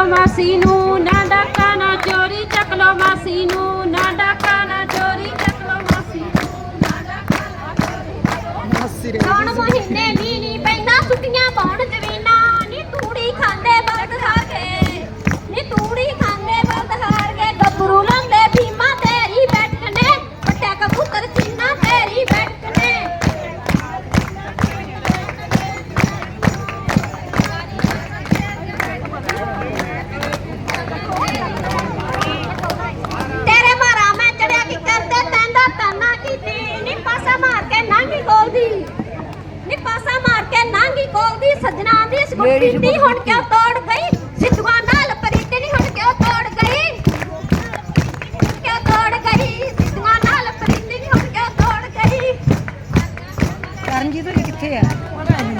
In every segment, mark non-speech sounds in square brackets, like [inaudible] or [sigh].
ચકલો માસીનું ના ડાકાના ચોરી ચકલો માસીનું ના ડાકાના ચોરી ચકલો માસીનું ના ડાકાના ચોરી ચકલો માસીનું ત્રણ મહિને મીની ਬਿੰਦੀ ਹੁਣ ਕਿਉਂ ਤੋੜ ਗਈ? ਸਿੱਧੂਆਂ ਨਾਲ ਪਰਿੰਦੀ ਹੁਣ ਕਿਉਂ ਤੋੜ ਗਈ? ਕਿਉਂ ਤੋੜ ਗਈ? ਸਿੱਧੂਆਂ ਨਾਲ ਪਰਿੰਦੀ ਹੁਣ ਕਿਉਂ ਤੋੜ ਗਈ? ਕਰਨਜੀਤ ਕਿੱਥੇ ਆ? ਪਤਾ ਨਹੀਂ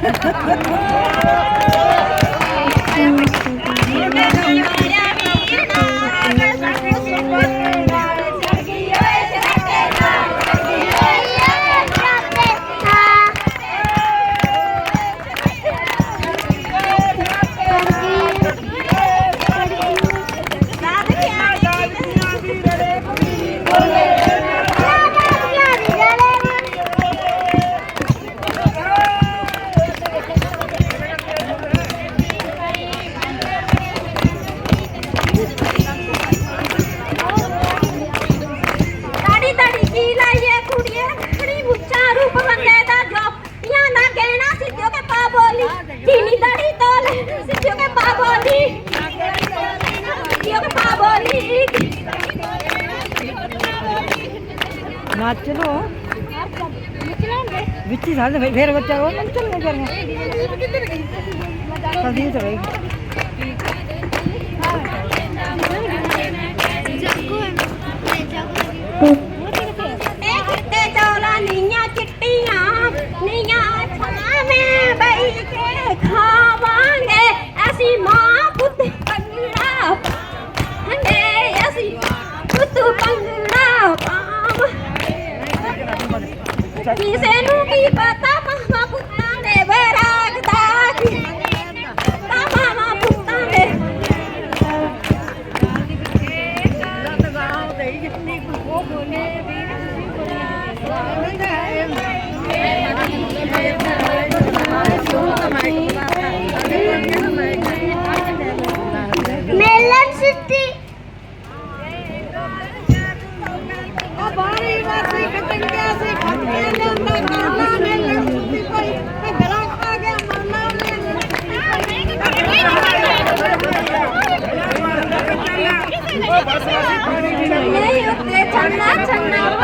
[laughs] Thank you. ਨੱਚਲੋ ਵਿੱਚ ਹੀ ਸਾਡੇ ਫਿਰ ਬੱਚਾ ਉਹ ਨੱਚਣ ਲੱਗ ਗਿਆ ਸਦੀ ਚਲੇਗੀ ਕਿਸੇ ਨੂੰ ਕੀ ਪਤਾ ਮਾਮਾ ਪੁੱਤਾਂ ਦੇ ਬਰਾਗ ਦਾ ਕੀ ਤਾਂ ਮਾਮਾ ਪੁੱਤਾਂ ਦੇ ਲਤਗਾਉ ਦੇ ਜਿੰਨੀ ਕੋ ਬੋਲੇ ਵੀ ਤੁਸੀਂ ਕੋਈ ਨਹੀਂ ਹੈ ਮੈਂ ਮੈਂ ਮੈਂ 장난 장난